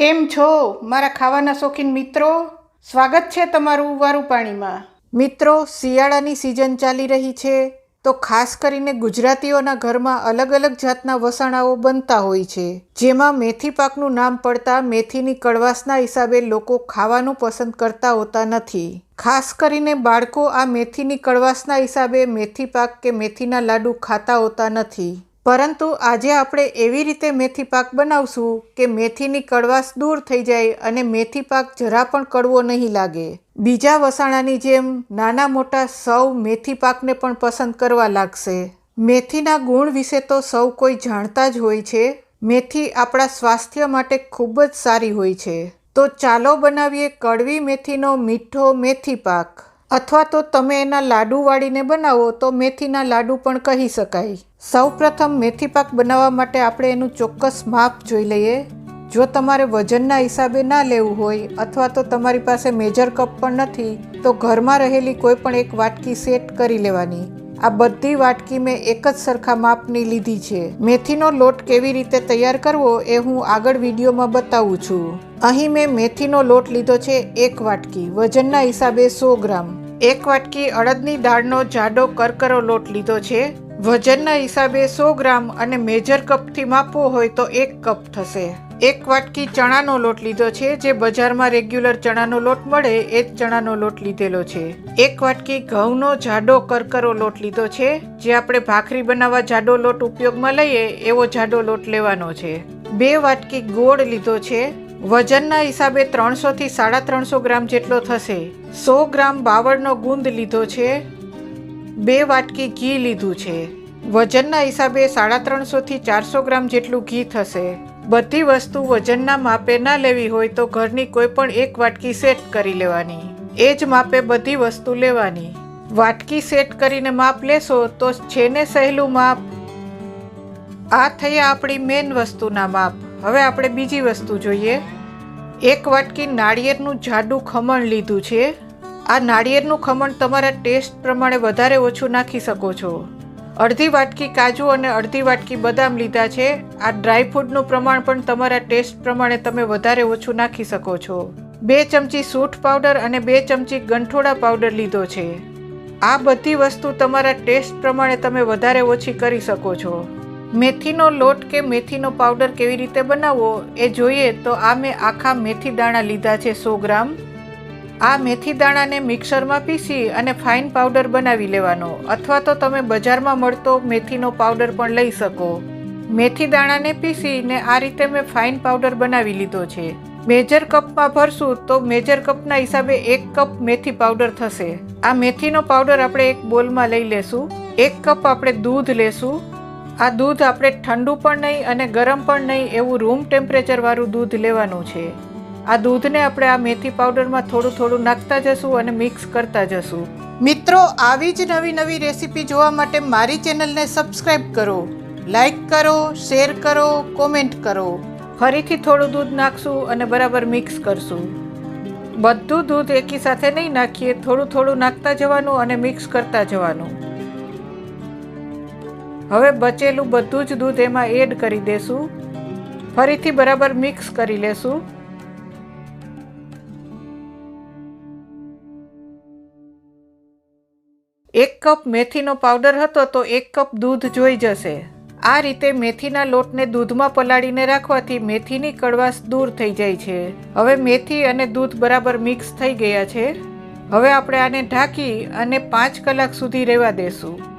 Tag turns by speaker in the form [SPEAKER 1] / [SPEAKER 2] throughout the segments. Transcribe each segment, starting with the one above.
[SPEAKER 1] કેમ છો? મારા ખાવાના શોખીન મિત્રો, સ્વાગત છે તમારું વારું પાણીમાં મિત્રો, શિયાળાની સિઝન ચાલી રહી છે, તો ખાસ કરીને ગુજરાતીઓના ઘરમાં અલગ અલગ જાતના વસાણાઓ બનતા હોય છે. જેમાં મેથી પાકનું નામ પડતા મેથીની કડવાશના હિસાબે લોકો ખાવાનું પસંદ કરતા હોતા નથી. ખાસ કરીને બાળકો આ મેથીની કડવાશના હિસાબે મેથી પાક કે મેથીના લાડુ ખાતા હોતા નથી. પરંતુ આજે આપણે એવી રીતે મેથી પાક બનાવશું કે મેથીની કડવાશ દૂર થઈ જાય અને મેથી પાક જરા પણ કડવો નહીં લાગે. બીજા વસાણાની જેમ નાના મોટા સૌ મેથી પાકને પણ પસંદ કરવા લાગશે. મેથીના ગુણ વિશે તો સૌ કોઈ જાણતા જ હોય છે. મેથી આપણા સ્વાસ્થ્ય માટે ખૂબ જ સારી હોય છે. તો ચાલો બનાવીએ કડવી મેથીનો મીઠો મેથી પાક. અથવા તો તમે એના લાડુ વાળીને બનાવો તો મેથીના લાડુ પણ કહી શકાય. સૌપ્રથમ મેથી પાક બનાવવા માટે આપણે એનું ચોક્કસ માપ જોઈ લઈએ. જો તમારે વજનના હિસાબે ના લેવું હોય અથવા તો તમારી પાસે મેજર કપ પણ નથી, તો ઘરમાં રહેલી કોઈ પણ એક વાટકી સેટ કરી લેવાની. આ બધી વાટકી મેં એક જ સરખા માપની લીધી છે. મેથીનો લોટ કેવી રીતે તૈયાર કરવો એ હું આગળ વિડીયોમાં બતાવું છું. અહીં મેં મેથીનો લોટ લીધો છે એક વાટકી, વજનના હિસાબે સો ગ્રામ. એક વાટકી અડદની દાળનો જાડો કરકરો લોટ લીધો છે. વજનના હિસાબે સો ગ્રામ અને મેજર કપથી માપવો હોય તો એક કપ થશે. એક વાટકી ચણાનો લોટ લીધો છે, જે બજારમાં રેગ્યુલર ચણાનો લોટ મળે એ જ ચણાનો લોટ લીધેલો છે. એક વાટકી ઘઉંનો જાડો કરકરો લોટ લીધો છે, જે આપણે ભાખરી બનાવવા જાડો લોટ ઉપયોગમાં લઈએ એવો જાડો લોટ લેવાનો છે. બે વાટકી ગોળ લીધો છે વજનના હિસાબે ત્રણસોથી સાડા ત્રણસો ગ્રામ જેટલો થશે. સો ગ્રામ બાવળનો ગુંદ લીધો છે. બે વાટકી ઘી લીધું છે. વજનના હિસાબે સાડા ત્રણસોથી ચારસો ગ્રામ જેટલું ઘી થશે. બધી વસ્તુ વજનના માપે ના લેવી હોય તો ઘરની કોઈ પણ એક વાટકી સેટ કરી લેવાની. એ જ માપે બધી વસ્તુ લેવાની. વાટકી સેટ કરીને માપ લેશો તો છે ને સહેલું માપ. આ થયા આપણી મેન વસ્તુના માપ. હવે આપણે બીજી વસ્તુ જોઈએ. એક વાટકી નાળિયેરનું જાડું ખમણ લીધું છે. આ નાળિયેરનું ખમણ તમારા ટેસ્ટ પ્રમાણે વધારે ઓછું નાખી શકો છો. અડધી વાટકી કાજુ અને અડધી વાટકી બદામ લીધા છે. આ ડ્રાયફ્રૂટનું પ્રમાણ પણ તમારા ટેસ્ટ પ્રમાણે તમે વધારે ઓછું નાખી શકો છો. બે ચમચી સૂઠ પાવડર અને બે ચમચી ગંઠોડા પાવડર લીધો છે. આ બધી વસ્તુ તમારા ટેસ્ટ પ્રમાણે તમે વધારે ઓછી કરી શકો છો. મેથીનો લોટ કે મેથીનો પાવડર કેવી રીતે બનાવવો એ જોઈએ તો આ મેં આખા મેથી દાણા લીધા છે સો ગ્રામ. આ મેથી દાણાને મિક્સરમાં પીસી અને ફાઇન પાવડર બનાવી લેવાનો. અથવા તો તમે બજારમાં મળતો મેથીનો પાવડર પણ લઈ શકો. મેથી દાણાને પીસીને આ રીતે મેં ફાઇન પાવડર બનાવી લીધો છે. મેજર કપમાં ભરશું તો મેજર કપના હિસાબે એક કપ મેથી પાવડર થશે. આ મેથીનો પાવડર આપણે એક બોલમાં લઈ લેશું. એક કપ આપણે દૂધ લેશું. આ દૂધ આપણે ઠંડુ પણ નહીં અને ગરમ પણ નહીં એવું રૂમ ટેમ્પરેચરવાળું દૂધ લેવાનું છે. આ દૂધને આપણે આ મેથી પાવડરમાં થોડું થોડું નાખતા જશું અને મિક્સ કરતા જશું. મિત્રો, આવી જ નવી નવી રેસીપી જોવા માટે મારી ચેનલને સબસ્ક્રાઈબ કરો લાઈક કરો શેર કરો કોમેન્ટ કરો. ફરીથી થોડું દૂધ નાખશું અને બરાબર મિક્સ કરશું. બધું દૂધ એકી સાથે નહીં નાખીએ, થોડું થોડું નાખતા જવાનું અને મિક્સ કરતા જવાનું. હવે બચેલું બધું જ દૂધ એમાં એડ કરી દેશું. ફરીથી બરાબર મિક્સ કરી લેશું. એક કપ મેથીનો પાવડર હતો તો એક કપ દૂધ જોઈ જશે. આ રીતે મેથીના લોટને દૂધમાં પલાળીને રાખવાથી મેથીની કડવાશ દૂર થઈ જાય છે. હવે મેથી અને દૂધ બરાબર મિક્સ થઈ ગયા છે. હવે આપણે આને ઢાંકી અને પાંચ કલાક સુધી રહેવા દેશું.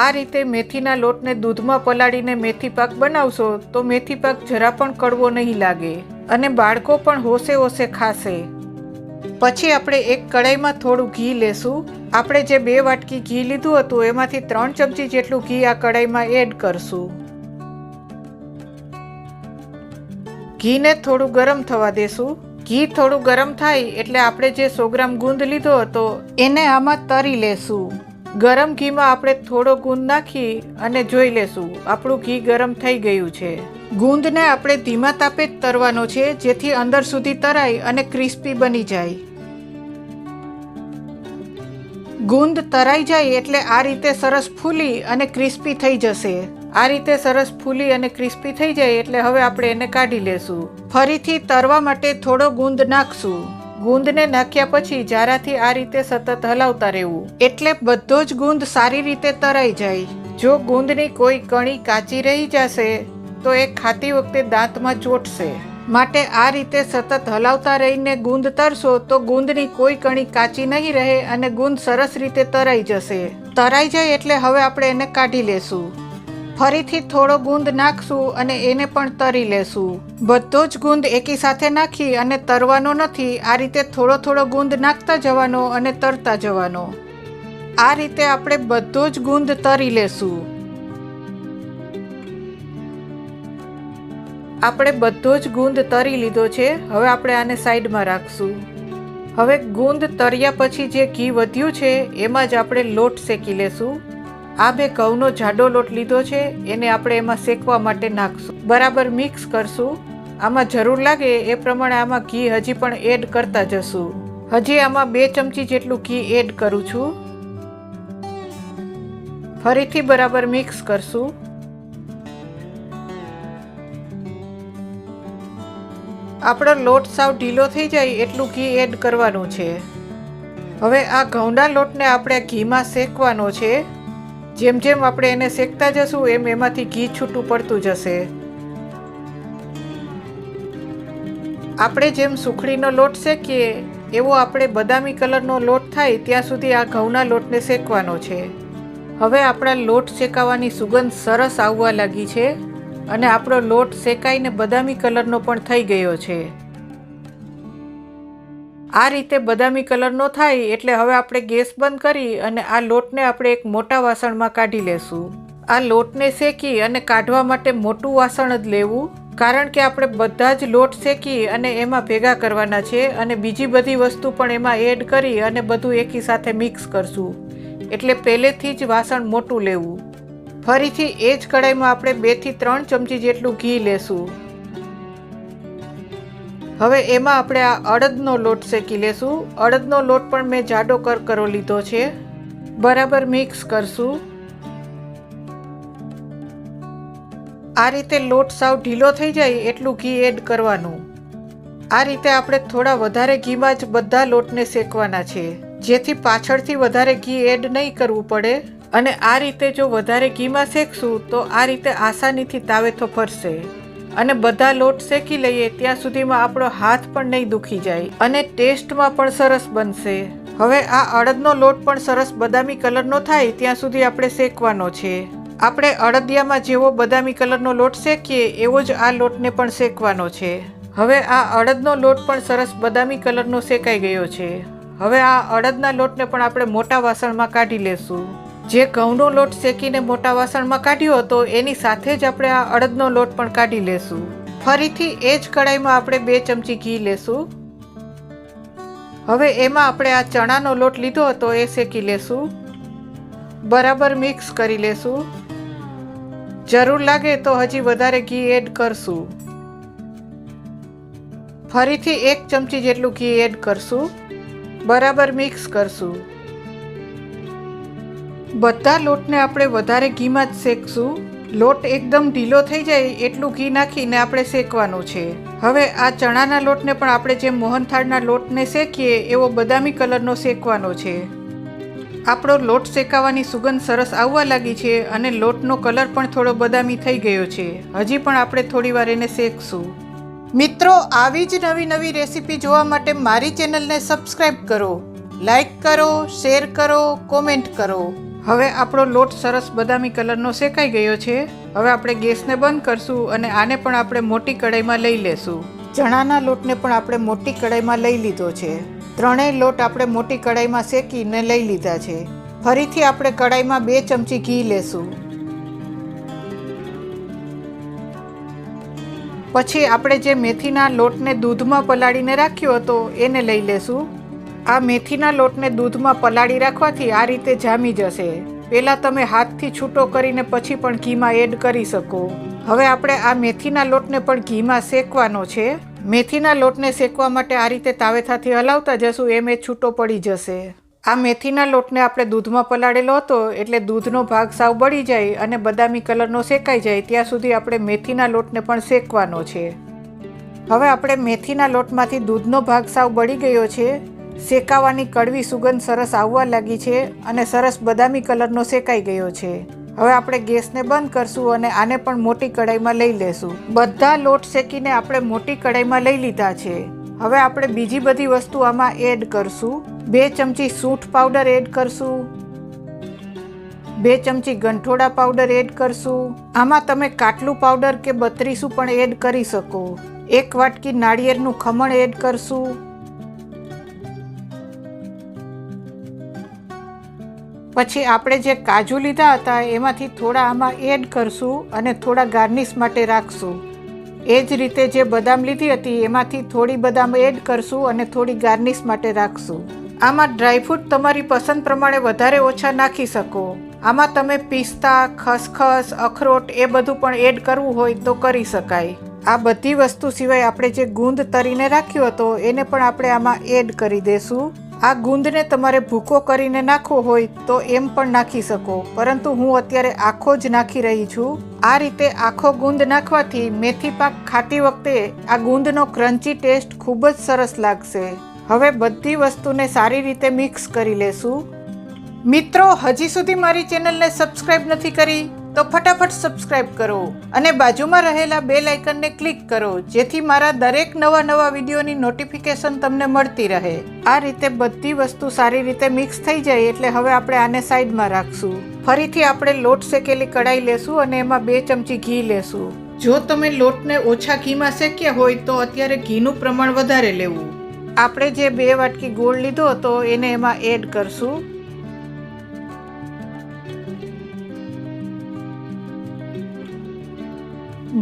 [SPEAKER 1] આ રીતે મેથીના લોટને દૂધમાં પલાળીને મેથી પાક બનાવશો તો મેથી પાક જરા પણ કડવો નહીં લાગે અને બાળકો પણ હોશે હોશે ખાશે. પછી આપણે એક કડાઈમાં થોડું ઘી લેશું. આપણે જે બે વાટકી ઘી લીધું હતું એમાંથી ત્રણ ચમચી જેટલું ઘી આ કડાઈમાં એડ કરશું. ઘીને થોડું ગરમ થવા દેશું. ઘી થોડું ગરમ થાય એટલે આપણે જે સો ગ્રામ ગુંદ લીધો હતો એને આમાં તરી લેશું. ગરમ ઘીમાં આપણે થોડો ગુંદ નાખી અને જોઈ લેશું. આપણું ઘી ગરમ થઈ ગયું છે. ગુંદને આપણે ધીમા તાપે જ તરવાનો છે, જેથી અંદર સુધી તરાય અને ક્રિસ્પી બની જાય. ગુંદ તરાઈ જાય એટલે આ રીતે સરસ ફૂલી અને ક્રિસ્પી થઈ જશે. આ રીતે સરસ ફૂલી અને ક્રિસ્પી થઈ જાય એટલે હવે આપણે એને કાઢી લેશું. ફરીથી તરવા માટે થોડો ગુંદ નાખશું. ગુંદને નાખ્યા પછી જારાથી આ રીતે સતત હલાવતા રહેવું. એટલે બધો જ ગુંદ સારી રીતે તરાઈ જાય. જો ગુંદની કોઈ કણી કાચી રહી જશે, તો એ ખાતી વખતે દાંતમાં ચોટશે. માટે આ રીતે સતત હલાવતા રહીને ગુંદ તરશો, તો ગુંદની કોઈ કણી કાચી નહીં રહે અને ગુંદ સરસ રીતે તરાઈ જશે. તરાઈ જાય એટલે હવે આપણે એને કાઢી લેશું. ફરીથી થોડો ગુંદ નાખશું અને એને પણ તરી લેશું. બધો જ ગુંદ એકી સાથે નાખી અને તરવાનો નથી, આ રીતે થોડો થોડો ગુંદ નાખતા જવાનો અને તરતા જવાનો. આ રીતે આપણે બધો જ ગુંદ તરી લેશું. આપણે બધો જ ગુંદ તરી લીધો છે, હવે આપણે આને સાઈડમાં રાખશું. હવે ગુંદ તર્યા પછી જે ઘી વધ્યું છે, એમાં જ આપણે લોટ શેકી લેશું. આ મેં ઘઉંનો જાડો લોટ લીધો છે, એને આપણે એમાં શેકવા માટે નાખશું. બરાબર મિક્સ કરશું. આમાં જરૂર લાગે એ પ્રમાણે આમાં ઘી હજી પણ એડ કરતા જશું. હજી આમાં બે ચમચી જેટલું ઘી એડ કરું છું. ફરીથી બરાબર મિક્સ કરશું. આપણો લોટ સાવ ઢીલો થઈ જાય એટલું ઘી એડ કરવાનું છે. હવે આ ઘઉંના લોટને આપણે ઘીમાં શેકવાનો છે. જેમ જેમ આપણે એને શેકતા જશું, એમ એમાંથી ઘી છૂટું પડતું જશે. આપણે જેમ સુખડીનો લોટ શેકીએ, એવો આપણે બદામી કલરનો લોટ થાય, ત્યાં સુધી આ ઘઉંના લોટને શેકવાનો છે. હવે આપણા લોટ શેકાવાની સુગંધ સરસ આવવા લાગી છે અને આપણો લોટ શેકાઈને બદામી કલરનો પણ થઈ ગયો છે. આ રીતે બદામી કલરનો થાય એટલે હવે આપણે ગેસ બંધ કરી અને આ લોટને આપણે એક મોટા વાસણમાં કાઢી લેશું. આ લોટને શેકી અને કાઢવા માટે મોટું વાસણ જ લેવું, કારણ કે આપણે બધા જ લોટ શેકી અને એમાં ભેગા કરવાના છે અને બીજી બધી વસ્તુ પણ એમાં એડ કરી અને બધું એકી સાથે મિક્સ કરશું. એટલે પહેલેથી જ વાસણ મોટું લેવું. ફરીથી એ જ કઢાઈમાં આપણે બેથી ત્રણ ચમચી જેટલું ઘી લેશું. હવે એમાં આપણે આ અડદનો લોટ શેકી લેશું. અડદનો લોટ પણ મેં જાડો કરકરો લીધો છે. બરાબર મિક્સ કરશું. આ રીતે લોટ સાવ ઢીલો થઈ જાય એટલું ઘી એડ કરવાનું. આ રીતે આપણે થોડા વધારે ઘીમાં જ બધા લોટને શેકવાના છે. જેથી પાછળથી વધારે ઘી એડ નહીં કરવું પડે. અને આ રીતે જો વધારે ઘીમાં શેકશું તો આ રીતે આસાનીથી તાવેથો ફરશે. અને બધા લોટ શેકી લઈએ ત્યાં સુધીમાં આપણો હાથ પણ નહીં દુખી જાય અને ટેસ્ટમાં પણ સરસ બનશે. હવે આ અડદનો લોટ પણ સરસ બદામી કલરનો થાય ત્યાં સુધી આપણે શેકવાનો છે. આપણે અડદિયામાં જેવો બદામી કલરનો લોટ શેકીએ એવો જ આ લોટને પણ શેકવાનો છે. હવે આ અડદનો લોટ પણ સરસ બદામી કલરનો શેકાઈ ગયો છે. હવે આ અડદના લોટને પણ આપણે મોટા વાસણમાં કાઢી લેશું. જે ઘઉંનો લોટ શેકીને મોટા વાસણમાં કાઢ્યો હતો, એની સાથે જ આપણે આ અડદનો લોટ પણ કાઢી લેશું. ફરીથી એ જ કડાઈમાં આપણે બે ચમચી ઘી લેશું. હવે એમાં આપણે આ ચણાનો લોટ લીધો હતો, એ શેકી લેશું. બરાબર મિક્સ કરી લેશું. જરૂર લાગે તો હજી વધારે ઘી એડ કરશું. ફરીથી એક ચમચી જેટલું ઘી એડ કરશું. બરાબર મિક્સ કરશું. બધા લોટને આપણે વધારે ઘીમાં જ શેકશું. લોટ એકદમ ઢીલો થઈ જાય એટલું ઘી નાખીને આપણે શેકવાનું છે. હવે આ ચણાના લોટને પણ આપણે જેમ મોહનથાળના લોટને શેકીએ એવો બદામી કલરનો શેકવાનો છે. આપણો લોટ શેકાવાની સુગંધ સરસ આવવા લાગી છે અને લોટનો કલર પણ થોડો બદામી થઈ ગયો છે. હજી પણ આપણે થોડી વાર એને શેકશું. મિત્રો, આવી જ નવી નવી રેસીપી જોવા માટે મારી ચેનલને સબસ્ક્રાઈબ કરો. લાઈક કરો, શેર કરો, કોમેન્ટ કરો. હવે આપણો લોટ સરસ બદામી કલરનો શેકાઈ ગયો છે. હવે આપણે ગેસને બંધ કરશું અને આને પણ આપણે મોટી કડાઈમાં લઈ લેશું. ચણાના લોટને પણ આપણે મોટી કડાઈમાં લઈ લીધો છે. ત્રણેય લોટ આપણે મોટી કડાઈમાં શેકીને લઈ લીધા છે. ફરીથી આપણે કડાઈમાં બે ચમચી ઘી લેશું. પછી આપણે જે મેથીના લોટને દૂધમાં પલાળીને રાખ્યો હતો, એને લઈ લેશું. આ મેથીના લોટને દૂધમાં પલાળી રાખવાથી આ રીતે જામી જશે. પહેલાં તમે હાથથી છૂટો કરીને પછી પણ ઘીમાં એડ કરી શકો. હવે આપણે આ મેથીના લોટને પણ ઘીમાં શેકવાનો છે. મેથીના લોટને શેકવા માટે આ રીતે તાવેથાથી હલાવતા જશું એમ એ છૂટો પડી જશે. આ મેથીના લોટને આપણે દૂધમાં પલાળેલો હતો એટલે દૂધનો ભાગ સાવ બળી જાય અને બદામી કલરનો શેકાઈ જાય ત્યાં સુધી આપણે મેથીના લોટને પણ શેકવાનો છે. હવે આપણે મેથીના લોટમાંથી દૂધનો ભાગ સાવ બળી ગયો છે. શેકાવાની કડવી સુગંધ સરસ આવવા લાગી છે અને સરસ બદામી કલરનો શેકાઈ ગયો છે. હવે આપણે ગેસને બંધ કરશું અને આને પણ મોટી કઢાઈમાં લઈ લેશું. બધા લોટ શેકીને આપણે મોટી કઢાઈમાં લઈ લીધા છે. હવે આપણે બીજી બધી વસ્તુ આમાં એડ કરશું. બે ચમચી સૂંઠ પાવડર એડ કરશું. બે ચમચી ગંઠોડા પાવડર એડ કરશું. આમાં તમે કાટલું પાવડર કે બત્રીસું પણ એડ કરી શકો. એક વાટકી નાળિયેરનું ખમણ એડ કરશું. પછી આપણે જે કાજુ લીધા હતા, એમાંથી થોડા આમાં એડ કરશું અને થોડા ગાર્નિશ માટે રાખશું. એ જ રીતે જે બદામ લીધી હતી, એમાંથી થોડી બદામ એડ કરશું અને થોડી ગાર્નિશ માટે રાખશું. આમાં ડ્રાયફ્રૂટ તમારી પસંદ પ્રમાણે વધારે ઓછા નાખી શકો. આમાં તમે પિસ્તા, ખસખસ, અખરોટ એ બધું પણ એડ કરવું હોય તો કરી શકાય. આ બધી વસ્તુ સિવાય આપણે જે ગુંદ તરીને રાખ્યો હતો, એને પણ આપણે આમાં એડ કરી દેશું. આ ગુંદને તમારે ભૂકો કરીને નાખવો હોય તો એમ પણ નાખી શકો. પરંતુ હું અત્યારે આખો જ નાખી રહી છું. આ રીતે આખો ગુંદ નાખવાથી મેથી પાક ખાતી વખતે આ ગુંદનો ક્રન્ચી ટેસ્ટ ખૂબ જ સરસ લાગશે. હવે બધી વસ્તુને સારી રીતે મિક્સ કરી લેશું. મિત્રો, હજી સુધી મારી ચેનલને સબસ્ક્રાઈબ નથી કરી? તો ફટાફટ સબસ્ક્રાઇબ કરો અને બાજુમાં રહેલા બેલ આઇકનને ક્લિક કરો, જેથી મારા દરેક નવા નવા વિડીયોની નોટિફિકેશન તમને મળતી રહે. આ રીતે બધી વસ્તુ સારી રીતે મિક્સ થઈ જાય એટલે હવે આપણે આને સાઈડમાં રાખશું. ફરીથી આપણે લોટ શેકેલી કઢાઈ લેશું અને એમાં બે ચમચી ઘી લેશું. જો તમે લોટને ઓછા ઘીમાં શેક્યા હોય તો અત્યારે ઘીનું પ્રમાણ વધારે લેવું. આપણે જે બે વાટકી ગોળ લીધો હતો એને એમાં એડ કરશું.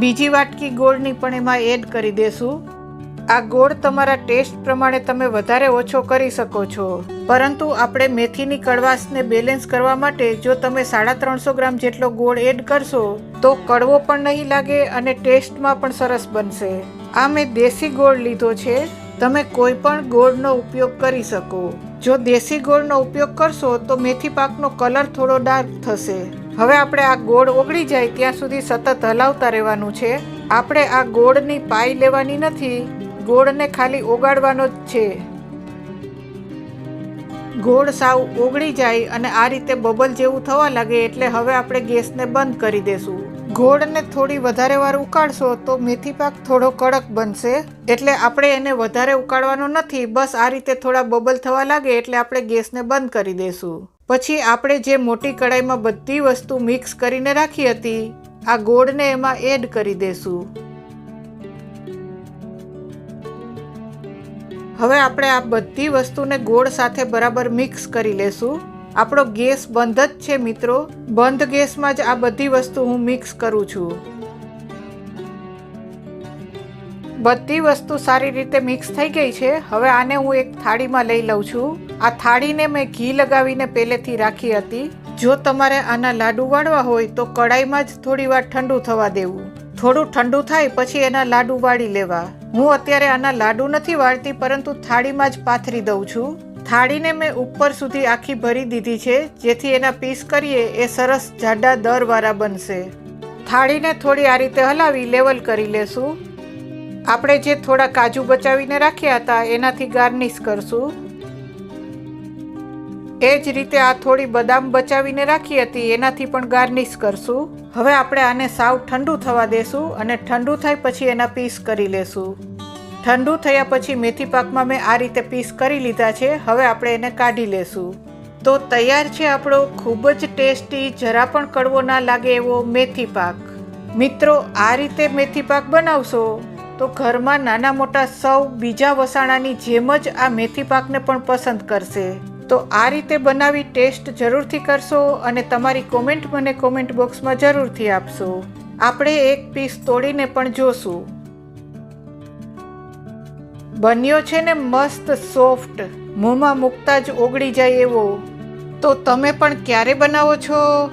[SPEAKER 1] બીજી વાટકી ગોળની પણ એમાં એડ કરી દેશું. આ ગોળ તમારા ટેસ્ટ પ્રમાણે તમે વધારે ઓછો કરી શકો છો. પરંતુ આપણે મેથીની કડવાશને બેલેન્સ કરવા માટે જો તમે સાડા ત્રણસો ગ્રામ જેટલો ગોળ એડ કરશો, તો કડવો પણ નહીં લાગે અને ટેસ્ટમાં પણ સરસ બનશે. આ મેં દેશી ગોળ લીધો છે. તમે કોઈ પણ ગોળનો ઉપયોગ કરી શકો. જો દેશી ગોળનો ઉપયોગ કરશો, તો મેથી પાકનો કલર થોડો ડાર્ક થશે. હવે આપણે આ ગોળ ઓગળી જાય ત્યાં સુધી સતત હલાવતા રહેવાનું છે. આપણે આ ગોળની પાઈ લેવાની નથી. ગોળને ખાલી ઓગાળવાનો જ છે. ગોળ સાવ ઓગળી જાય અને આ રીતે બબલ જેવું થવા લાગે એટલે હવે આપણે ગેસને બંધ કરી દેશું. ગોળને થોડી વધારે વાર ઉકાળશો તો મેથી પાક થોડો કડક બનશે. એટલે આપણે એને વધારે ઉકાળવાનો નથી. બસ આ રીતે થોડા બબલ થવા લાગે એટલે આપણે ગેસને બંધ કરી દેશું. પછી આપણે જે મોટી કડાઈમાં બધી વસ્તુ મિક્સ કરીને રાખી હતી, આ ગોળને એમાં એડ કરી દેશું. હવે આપણે આ બધી વસ્તુને ગોળ સાથે બરાબર મિક્સ કરી લેશું. આપણો ગેસ બંધ જ છે મિત્રો. બંધ ગેસમાં જ આ બધી વસ્તુ હું મિક્સ કરું છું. બધી વસ્તુ સારી રીતે મિક્સ થઈ ગઈ છે. હવે આને હું એક થાળીમાં લઈ લઉં છું. આ થાળીને મેં ઘી લગાવીને પહેલેથી રાખી હતી. જો તમારે આના લાડુ વાળવા હોય તો કડાઈમાં જ થોડી વાર ઠંડુ થવા દેવું. થોડું ઠંડુ થાય પછી એના લાડુ વાળી લેવા. હું અત્યારે આના લાડુ નથી વાળતી પરંતુ થાળીમાં જ પાથરી દઉં છું. થાળીને મેં ઉપર સુધી આખી ભરી દીધી છે, જેથી એના પીસ કરીએ એ સરસ જાડા દરવાળા બનશે. થાળીને થોડી આ રીતે હલાવી લેવલ કરી લેશું. આપણે જે થોડા કાજુ બચાવીને રાખ્યા હતા, એનાથી ગાર્નિશ કરશું. એ જ રીતે આ થોડી બદામ બચાવીને રાખી હતી, એનાથી પણ ગાર્નિશ કરશું હવે આપણે આને સાવ ઠંડુ થવા દેશું અને ઠંડુ થાય પછી એના પીસ કરી લેશું. ઠંડુ થયા પછી મેથી પાકમાં મેં આ રીતે પીસ કરી લીધા છે, હવે આપણે એને કાઢી લેશું. તો તૈયાર છે આપણો ખૂબ જ ટેસ્ટી, જરા પણ કડવો ના લાગે એવો મેથી પાક. મિત્રો, આ રીતે મેથી પાક બનાવશો તો ઘરમાં નાના મોટા સૌ બીજા વસાણાની જેમ જ આ મેથી પાકને પણ પસંદ કરશે. તો આ રીતે બનાવી ટેસ્ટ જરૂરથી કરશો અને તમારી કોમેન્ટ મને કોમેન્ટ બોક્સમાં જરૂરથી આપશો. આપણે એક પીસ તોડીને પણ જોશું. બન્યો છે ને મસ્ત સોફ્ટ. મોંમાં મૂકતા જ ઓગળી જાય એવો. તો તમે પણ ક્યારે બનાવો છો?